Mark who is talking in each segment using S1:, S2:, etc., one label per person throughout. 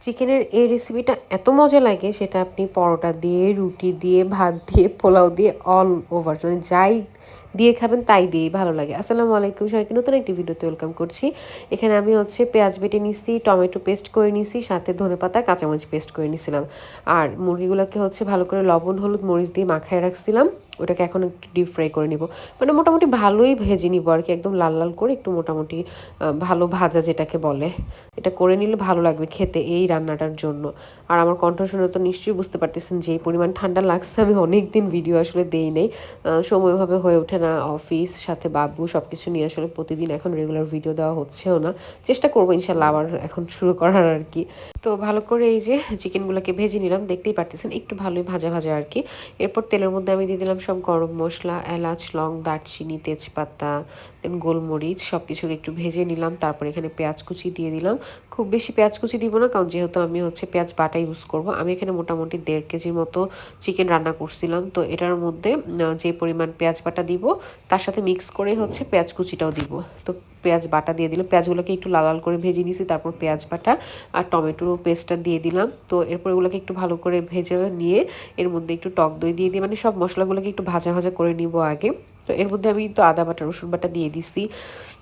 S1: চিকেনের এই রেসিপিটা এত মজা লাগে, সেটা আপনি পরোটা দিয়ে, রুটি দিয়ে, ভাত দিয়ে, পোলাও দিয়ে অল ওভার মানে যাই দিয়ে খাবেন, তাই দিয়েই ভালো লাগে। আসসালামু আলাইকুম সবাইকে, নতুন একটি ভিডিওতে ওয়েলকাম করছি। এখানে আমি হচ্ছে পেঁয়াজ বেটে নিছি, টমেটো পেস্ট করে নিছি, সাথে ধনে পাতা কাঁচামরিচ পেস্ট করে নিছিলাম। আর মুরগিগুলোকে হচ্ছে ভালো করে লবণ, হলুদ, মরিচ দিয়ে মাখায় রাখছিলাম। ওটাকে এখন একটু ডিপ ফ্রাই করে নিব। মানে মোটামুটি ভালোই ভেজে নিব আর কি, একদম লাল লাল করে একটু মোটামুটি ভালো ভাজা যেটাকে বলে। এটা করে নিলে ভালো লাগবে খেতে এই রান্নাটার জন্য। আর আমার কণ্ঠ শুনে তো নিশ্চয়ই বুঝতে পারতেছেন যে পরিমাণ ঠান্ডা লাগছে, আমি অনেক দিন ভিডিও আসলে দেই নেই। সময়ভাবে হয়ে ওঠে না। অফিস সাথে বাবু সব কিছু নিয়ে আসলে প্রতিদিন এখন রেগুলার ভিডিও দেওয়া হচ্ছেও না। চেষ্টা করব ইনশাল্লাহ আবার এখন শুরু করার আর কি। তো ভালো করে এই যে চিকেনগুলোকে ভেজে নিলাম, দেখতেই পারতেছেন একটু ভালোই ভাজা ভাজা আর কি। এরপর তেলের মধ্যে আমি দিয়ে দিলাম সব গরম মশলা, এলাচ, লং, দারচিনি, তেজপাতা দেন গোলমরিচ সব কিছুকে একটু ভেজে নিলাম। তারপর এখানে পেঁয়াজ কুচি দিয়ে দিলাম। খুব বেশি পেঁয়াজ কুচি দিব না, কারণ যেহেতু আমি হচ্ছে পেঁয়াজ বাটা ইউজ করব, আমি এখানে মোটামুটি দেড় কেজির মতো চিকেন রান্না করছিলাম। তো এটার মধ্যে যে পরিমাণ পেঁয়াজ বাটা দিব তার সাথে মিক্স করে হচ্ছে পেঁয়াজ কুচিটাও দিব। তো পেঁয়াজ বাটা দিয়ে দিলাম। পেঁয়াজগুলোকে একটু লাল লাল করে ভেজে নিয়েছি তারপর পেঁয়াজ বাটা আর টমেটো পেস্টটা দিয়ে দিলাম। তো এরপর ওগুলোকে একটু ভালো করে ভেজে নিয়ে এর মধ্যে একটু টক দই দিয়ে দিয়ে মানে সব মশলাগুলোকে একটু ভাজা ভাজা করে নিব আগে। তো এর মধ্যে আমি তো আদা বাটা, রসুন বাটা দিয়ে দিছি।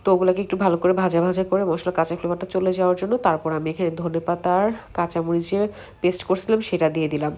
S1: তো ওগুলোকে একটু ভালো করে ভাজা ভাজা করে মশলা, কাঁচা ফ্লেভারটা চলে যাওয়ার জন্য তারপর আমি এখানে ধনে পাতার কাঁচামরিচ যে পেস্ট করছিলাম, সেটা দিয়ে দিলাম।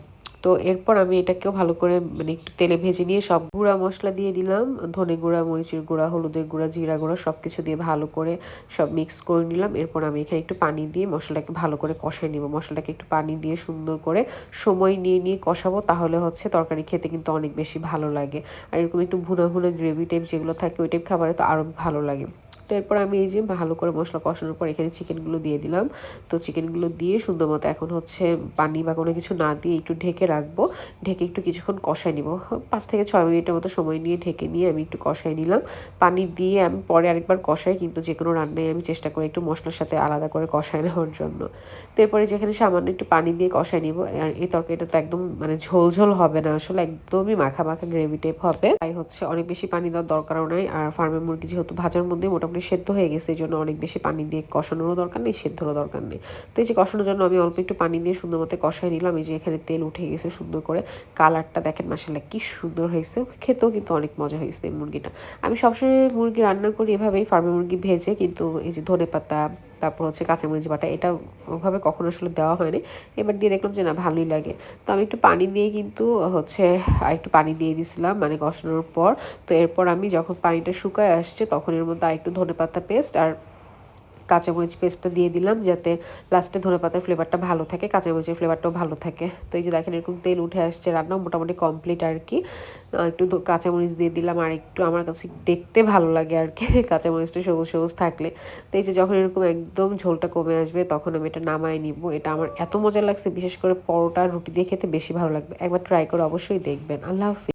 S1: তো এরপর আমি এটাকেও ভালো করে মানে একটু তেলে ভেজে নিয়ে সব গুঁড়া মশলা দিয়ে দিলাম, ধনে গুঁড়া, মরিচের গুঁড়া, হলুদের গুঁড়া, জিরা গুঁড়া সব কিছু দিয়ে ভালো করে সব মিক্স করে নিলাম। এরপর আমি এখানে একটু পানি দিয়ে মশলাটাকে ভালো করে কষাই নিব। মশলাটাকে একটু পানি দিয়ে সুন্দর করে সময় নিয়ে নিয়ে কষাবো, তাহলে হচ্ছে তরকারি খেতে কিন্তু অনেক বেশি ভালো লাগে। আর এরকম একটু ভুনা ভুনা গ্রেভি টাইপ যেগুলো থাকে, ওই টাইপ খাবারে তো আরও ভালো লাগে। তো এরপর আমি এই যে ভালো করে মশলা কষানোর পর এখানে চিকেনগুলো দিয়ে দিলাম। তো চিকেনগুলো দিয়ে সুন্দর মতো এখন হচ্ছে পানি বা কোনো কিছু না দিয়ে একটু ঢেকে রাখব। ঢেকে একটু কিছুক্ষণ কষাই নিব। পাঁচ থেকে ছয় মিনিটের মতো সময় নিয়ে ঢেকে নিয়ে আমি একটু কষাই নিলাম। পানি দিয়ে আমি পরে আরেকবার কষাই, কিন্তু যে কোনো রান্নায় আমি চেষ্টা করি একটু মশলার সাথে আলাদা করে কষাই নেওয়ার জন্য। তো এরপরে যেখানে সামান্য একটু পানি দিয়ে কষাই নিব, আর এই তরকারিটা তো একদম মানে ঝোল ঝোল হবে না, আসলে একদমই মাখা মাখা গ্রেভি টাইপ হবে। তাই হচ্ছে অনেক বেশি পানি দেওয়ার দরকারও নাই। আর ফার্মের মুরগি যেহেতু ভাজার মধ্যে মোটামুটি মোটামুটি সেদ্ধ হয়ে গেছে, এই জন্য অনেক বেশি পানি দিয়ে কষানোরও দরকার নেই, সেদ্ধরও দরকার নেই। তো এই যে কষানোর জন্য আমি অল্প একটু পানি দিয়ে সুন্দর মতো কষাই নিলাম, এই যে এখানে তেল উঠে গেছে সুন্দর করে। কালারটা দেখেন মাসাল্লাহ কি সুন্দর হয়েছে। খেতেও কিন্তু অনেক মজা হয়েছে এই মুরগিটা। আমি সবসময় মুরগি রান্না করি এভাবেই, ফার্মে মুরগি ভেজে, কিন্তু এই যে ধনে পাতা তারপর হচ্ছে কাঁচামরিচ বাটা, এটা ওভাবে কখনো আসলে দেওয়া হয়নি। এবার দিয়ে দেখলাম যে না, ভালোই লাগে। তো আমি একটু পানি দিয়ে কিন্তু হচ্ছে একটু পানি দিয়ে দিছিলাম মানে কষানোর পর। তো এরপর আমি যখন পানিটা শুকায় আসছে, তখন এর মধ্যে আরেকটু ধনে পাতা পেস্ট আর কাঁচামরিচ পেস্টটা দিয়ে দিলাম যাতে লাস্টে ধনে পাতার ফ্লেভারটা ভালো থাকে কাঁচামরিচের ফ্লেভারটাও ভালো থাকে। তো এই যে দেখেন এরকম তেল উঠে আসছে রান্না মোটামুটি কমপ্লিট আর কি। একটু কাঁচামরিচ দিয়ে দিলাম আর একটু আমার কাছে দেখতে ভালো লাগে আর কি কাঁচামরিচটা সবুজ সবুজ থাকলে। তো এই যে যখন এরকম একদম ঝোলটা কমে আসবে তখন আমি এটা নামায় নিব। এটা আমার এত মজা লাগছে, বিশেষ করে পরোটা রুটি দিয়ে খেতে বেশি ভালো লাগবে। একবার ট্রাই করে অবশ্যই দেখবেন। আল্লাহ হাফিজ।